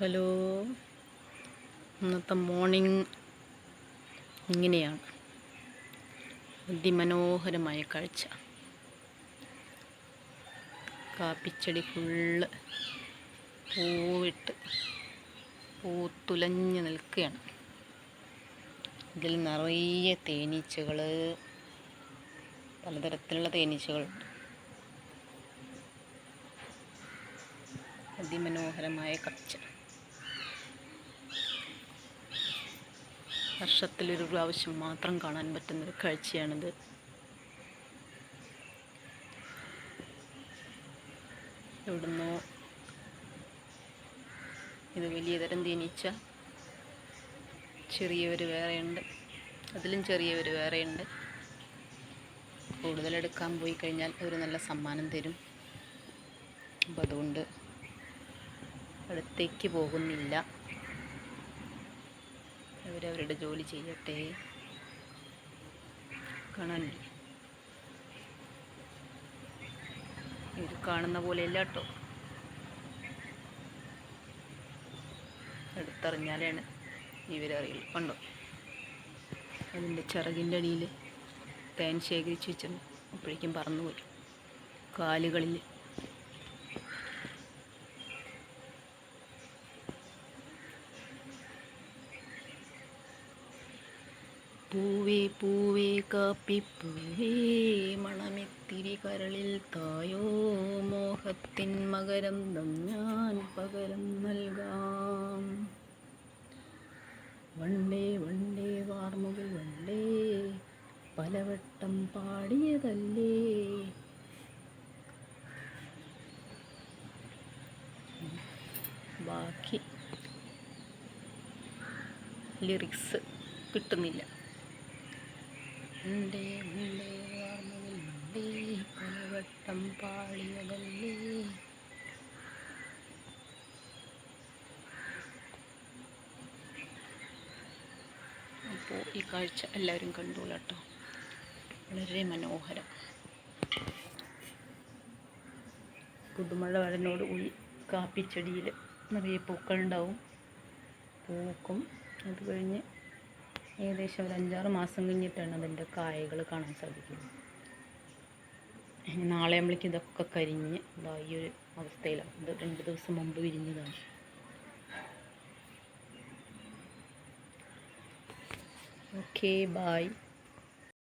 Hello. ഇന്നത്തെ morning ഇങ്ങനെയാണ്. അതിമനോഹരമായ കാഴ്ച. കാപ്പിച്ചെടി ഫുള്ള് പൂവിട്ട് പൂ തുലഞ്ഞു നിൽക്കുകയാണ്. ഇതിൽ നിറയെ തേനീച്ചകൾ പലതരത്തിലുള്ള തേനീച്ചകളുണ്ട്. അതിമനോഹരമായ കാഴ്ച. വർഷത്തിലൊരു പ്രാവശ്യം മാത്രം കാണാൻ പറ്റുന്നൊരു കാഴ്ചയാണിത്. ഇവിടുന്ന് ഇത് വലിയ തരം തേനീച്ച. ചെറിയവർ വേറെയുണ്ട്. അതിലും ചെറിയവർ വേറെയുണ്ട്. കൂടുതലെടുക്കാൻ പോയി കഴിഞ്ഞാൽ അവർ നല്ല സമ്മാനം തരും. അപ്പം അതുകൊണ്ട് അടുത്തേക്ക് പോകുന്നില്ല. അവരവരുടെ ജോലി ചെയ്യട്ടെ. കാണാനില്ല ഇത് കാണുന്ന പോലെയല്ല കേട്ടോ എടുത്തറിഞ്ഞാലാണ് ഇവരറിയുള്ളൂ കണ്ടോ? അതിന്റെ ചിറകിന്റെ അടിയിൽ തേൻ ശേഖരിച്ച് വെച്ചു അപ്പോഴേക്കും പറന്നുപോയി. കാലുകളിൽ. പൂവേ പൂവേ കാപ്പിപ്പൂവേ മണമെത്തിരി കരളിൽ തായോ? മോഹത്തിൻ മകരം ഞാൻ പകരം നൽകാം. വണ്ടേ വണ്ടേ വാർമുകൾ വണ്ടേ പലവട്ടം പാടിയതല്ലേ? ബാക്കി ലിറിക്സ് കിട്ടുന്നില്ല. ഉണ്ടേ ഉണ്ടേ വാർമകൾ ഉണ്ടേ പലവട്ടം പാടിയതല്ലേ അപ്പോൾ ഈ കാഴ്ച എല്ലാവരും കണ്ടോളട്ടോ. വളരെ മനോഹരം. പുതുമഴ കൂടി കാപ്പിച്ചെടിയിൽ നിറയെ പൂക്കളുണ്ടാവും. പൂക്കും അത് കഴിഞ്ഞ് ഏകദേശം ഒരു അഞ്ചാറ് മാസം കഴിഞ്ഞിട്ടാണ് അതിന്റെ കായകൾ കാണാൻ സാധിക്കുന്നത്. നാളെ നമ്മളേക്ക് ഇതൊക്കെ കരിഞ്ഞ് ഇതാ ഈ ഒരു അവസ്ഥയിലാണ്. ഇത് രണ്ട് ദിവസം മുമ്പ് വിരിഞ്ഞതാണ്. Okay bye